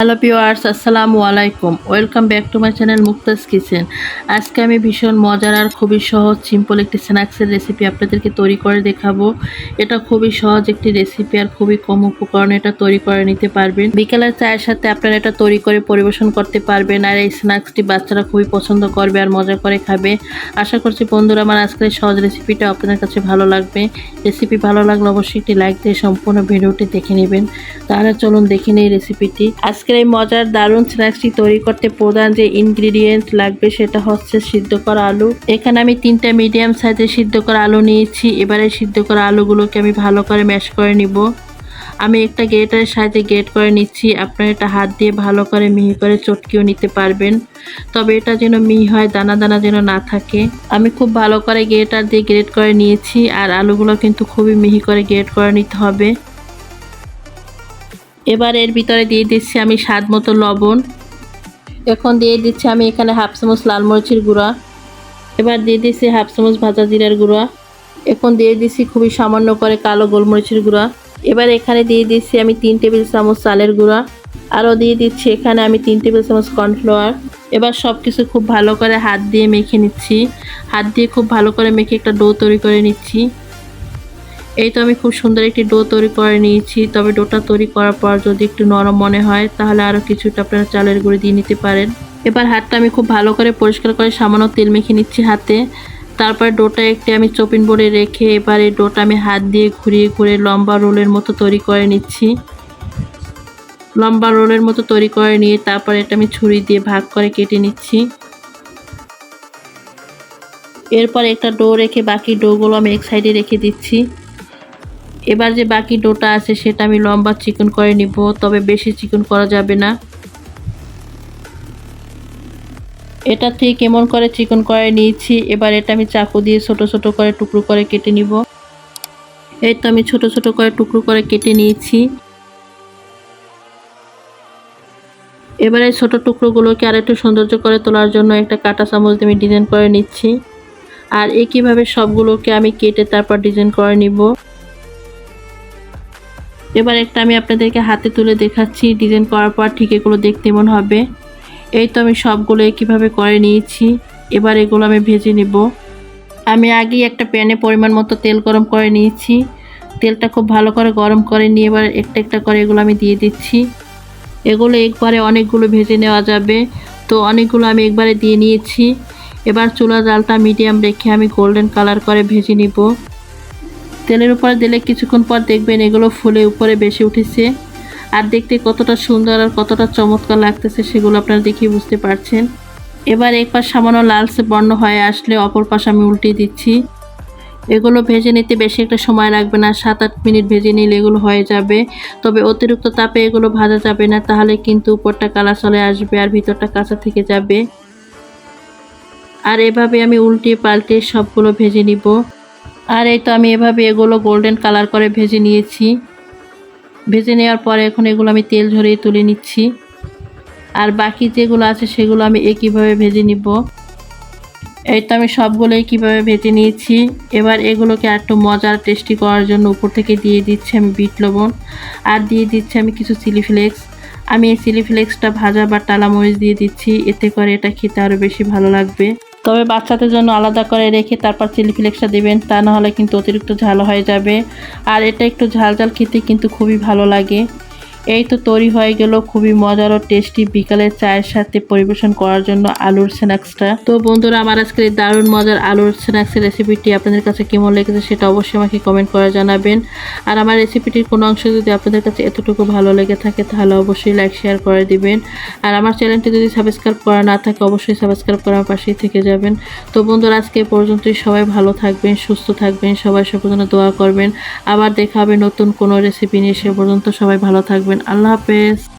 Hello viewers আসসালামু আলাইকুম। Welcome back to my channel Mukta's kitchen. আজকে আমি ভীষণ মজার আর খুবই সহজ সিম্পল একটি স্ন্যাক্সের রেসিপি আপনাদেরকে তৈরি করে দেখাবো। এটা খুবই সহজ একটি রেসিপি আর খুবই কম উপকরণে এটা তৈরি করে নিতে পারবেন। বিকেলের চায়ের সাথে আপনারা এটা তৈরি করে পরিবেশন করতে পারবেন আর এই স্ন্যাক্সটি বাচ্চারা খুবই পছন্দ করবে আর মজা করে খাবে। আশা করছি বন্ধুরা, আমার আজকের সহজ রেসিপিটা আপনাদের কাছে ভালো লাগবে। রেসিপি ভালো লাগলে অবশ্যই একটি লাইক দিয়ে সম্পূর্ণ ভিডিওটি দেখে নেবেন। তাহলে চলুন দেখে নিই রেসিপিটি আজকের এই মজার দারুণ স্ন্যাক্সটি তৈরি করতে প্রধান যে ইনগ্রিডিয়েন্ট লাগবে সেটা হচ্ছে সিদ্ধ করা আলু। এখানে আমি তিনটা মিডিয়াম সাইজের সিদ্ধ করা আলু নিয়েছি। এবারে সিদ্ধ করা আলুগুলোকে আমি ভালো করে ম্যাশ করে নিব। আমি একটা গেটারের সাহায্যে গেট করে নিচ্ছি। আপনারা এটা হাত দিয়ে ভালো করে মিহি করে চটকিও নিতে পারবেন। তবে এটা যেন মিহি হয়, দানা দানা যেন না থাকে। আমি খুব ভালো করে গেটার দিয়ে গ্রেট করে নিয়েছি। আর আলুগুলো কিন্তু খুবই মিহি করে গ্রেট করে নিতে হবে। এবার এর ভিতরে দিয়ে দিচ্ছি আমি স্বাদ মতো লবণ। এখন দিয়ে দিচ্ছি আমি এখানে হাফ চামচ লাল মরিচের গুঁড়া। এবার দিয়ে দিচ্ছি হাফ চামচ ভাজা জিরার গুঁড়া। এখন দিয়ে দিচ্ছি খুবই সামান্য করে কালো গোলমরিচের গুঁড়া। এবার এখানে দিয়ে দিচ্ছি আমি তিন টেবিল চামচ চালের গুঁড়া। আরও দিয়ে দিচ্ছি এখানে আমি তিন টেবিল চামচ কর্নফ্লাওয়ার। এবার সব কিছু খুব ভালো করে হাত দিয়ে মেখে নিচ্ছি। হাত দিয়ে খুব ভালো করে মেখে একটা ডো তৈরি করে নিচ্ছি। এই তো আমি খুব সুন্দর একটি ডো তৈরি করে নিয়েছি। তবে ডোটা তৈরি করার পর যদি একটু নরম মনে হয়, তাহলে আরও কিছুটা আপনারা চালের গুঁড়ি দিয়ে নিতে পারেন। এবার হাতটা আমি খুব ভালো করে পরিষ্কার করে সামান্য তেল মেখে নিচ্ছি হাতে। তারপর ডোটা একটি আমি চপিন বোর্ডে রেখে এবার এই ডোটা আমি হাত দিয়ে ঘুরিয়ে ঘুরিয়ে লম্বা রোলের মতো তৈরি করে নিচ্ছি। লম্বা রোলের মতো তৈরি করে নিয়ে তারপর এটা আমি ছুরি দিয়ে ভাগ করে কেটে নিচ্ছি। এরপর একটা ডো রেখে বাকি ডোগুলো আমি এক সাইডে রেখে দিচ্ছি। এবার যে বাকি ডোটা আছে সেটা আমি লম্বা চিকন করে নিব, তবে বেশি চিকন করা যাবে না। এটা ঠিক কেমন করে চিকন করে নিয়েছি, এবার এটা আমি চাকু দিয়ে ছোট ছোট করে টুকরো করে কেটে নিব। এই তো আমি ছোট ছোট করে টুকরো করে কেটে নিয়েছি। এবারে ছোট টুকরোগুলোকে আর একটু সৌন্দর্য করে তোলার জন্য একটা কাটা চামচ দিয়ে আমি ডিজাইন করে নিচ্ছি। আর একইভাবে সবগুলোকে আমি কেটে তারপর ডিজাইন করে নিব। এবার একটা আমি আপনাদেরকে হাতে তুলে দেখাচ্ছি। ডিজাইন করার পর ঠিক এগুলো দেখতে মন হবে। এই তো আমি সবগুলো একইভাবে করে নিয়েছি। এবার এগুলো আমি ভেজে নেব। আমি আগেই একটা প্যানে পরিমাণ মতো তেল গরম করে নিয়েছি। তেলটা খুব ভালো করে গরম করে নিয়ে এবার একটা একটা করে এগুলো আমি দিয়ে দিচ্ছি। এগুলো একবারে অনেকগুলো ভেজে নেওয়া যাবে। তো অনেকগুলো আমি একবারে দিয়ে নিয়েছি। এবার চুলা জালটা মিডিয়াম রেখে আমি গোল্ডেন কালার করে ভেজে নিব। তেলের উপরে দিলে কিছুক্ষণ পর দেখবেন এগুলো ফুলে উপরে বেশি উঠেছে। আর দেখতে কতটা সুন্দর আর কতটা চমৎকার লাগতেছে সেগুলো আপনারা দেখেই বুঝতে পারছেন। এবার এক পাশ সামান্য লালসে বর্ণ হয়ে আসলে অপর পাশ আমি উল্টিয়ে দিচ্ছি। এগুলো ভেজে নিতে বেশি একটা সময় লাগবে না সাত আট মিনিট ভেজে নিলে এগুলো হয়ে যাবে। তবে অতিরিক্ত তাপে এগুলো ভাজা যাবে না, তাহলে কিন্তু উপরটা কালা চলে আসবে আর ভিতরটা কাঁচা থেকে যাবে। আর এভাবে আমি উল্টিয়ে পাল্টে সবগুলো ভেজে নিব। আর এই তো আমি এভাবে এগুলো গোল্ডেন কালার করে ভেজে নিয়েছি। ভেজে নেওয়ার পরে এখন এগুলো আমি তেল ঝরিয়ে তুলে নিচ্ছি। আর বাকি যেগুলো আছে সেগুলো আমি একইভাবে ভেজে নিব? এই তো আমি সবগুলো একইভাবে ভেজে নিয়েছি। এবার এগুলোকে একটু মজার টেস্টি করার জন্য উপর থেকে দিয়ে দিচ্ছি আমি বিট লবণ। আর দিয়ে দিচ্ছি আমি কিছু চিলি ফ্লেক্স আমি এই চিলি ফ্লেক্সটা ভাজা বা টালা মরিচ দিয়ে দিচ্ছি। এতে করে এটা খেতে আরও বেশি ভালো লাগবে। তবে বাচ্চাদের জন্য আলাদা করে রেখে তারপর চিলি ফ্লেক্সটা দেবেন, তা নাহলে কিন্তু অতিরিক্ত ঝাল হয়ে যাবে। আর এটা একটু ঝাল ঝাল খেতে কিন্তু খুবই ভালো লাগে। এই তো তৈরি হয়ে গেল খুবই মজার ও টেস্টি বিকালের চায়ের সাথে পরিবেশন করার জন্য আলুর স্ন্যাক্সটা। তো বন্ধুরা, আমার আজকের এই দারুণ মজার আলুর স্ন্যাক্সের রেসিপিটি আপনাদের কাছে কেমন লেগেছে সেটা অবশ্যই আমাকে কমেন্ট করে জানাবেন। আর আমার রেসিপিটির কোনো অংশ যদি আপনাদের কাছে এতটুকু ভালো লেগে থাকে, তাহলে অবশ্যই লাইক শেয়ার করে দিবেন। আর আমার চ্যানেলটি যদি সাবস্ক্রাইব করা না থাকে, অবশ্যই সাবস্ক্রাইব করার পাশেই থেকে যাবেন। তো বন্ধুরা, আজকে পর্যন্তই। সবাই ভালো থাকবেন, সুস্থ থাকবেন, সবাই সব দোয়া করবেন। আবার দেখা হবে নতুন কোনো রেসিপি নিয়ে, সে পর্যন্ত সবাই ভালো থাকবেন আল্লাহ হাফেজ।